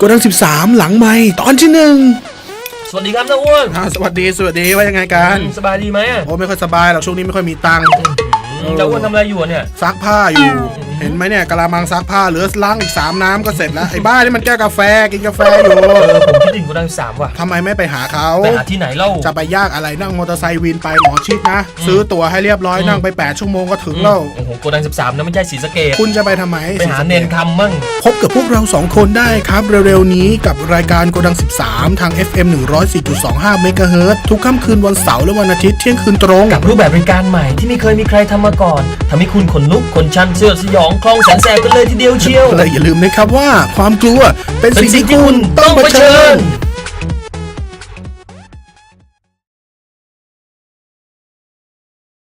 กดัง 13 หลังไม่ตอนที่หนึ่งสวัสดีครับน้าอ้วนอ่าสวัสดีสวัสดีว่ายังไงกันอืมสบายดีไหมอะโอ้ไม่ค่อยสบายหรอกช่วงนี้ไม่ค่อยมีตังค์ อืมน้าอ้วนทำอะไรอยู่อะเนี่ย ซักผ้าอยู่ เห็นไหมเนี่ยกะลามังซักผ้าเหลือล้างอีก3น้ำก็เสร็จแล้วไอ้บ้านี่มันแก้วกาแฟกินกาแฟอยู่เออผมคิดถึงโกดังสามว่ะทำไมไม่ไปหาเขาไปหาที่ไหนเล่าจะไปยากอะไรนั่งมอเตอร์ไซค์วินไปหมอชิดนะ ซื้อตั๋วให้เรียบร้อยนั่งไป8ชั่วโมงก็ถึงแล้วโอ้โหโกดังสิบสามนะไม่ใช่สีสะเกตคุณจะไปทำไมไปหาเนนคำมั่งพบกับพวกเราสองคนได้ครับเร็วๆนี้กับรายการโกดัง 13 ทาง FM 104.25 MHz ทุกค่ำคืนวันเสาร์และวันอาทิตย์เที่ยงคืนตรง กับรูปแบบรายการใหม่ที่ไม่เคยมีใครทำมาก่อนทำให้คุณขนลุกขนชันเสื้อสยองคลองแสนแสบกันเลยทีเดียวเชียวและอย่าลืมนะครับว่าความกลัวเป็นสิ่งที่คุณต้องเผชิญ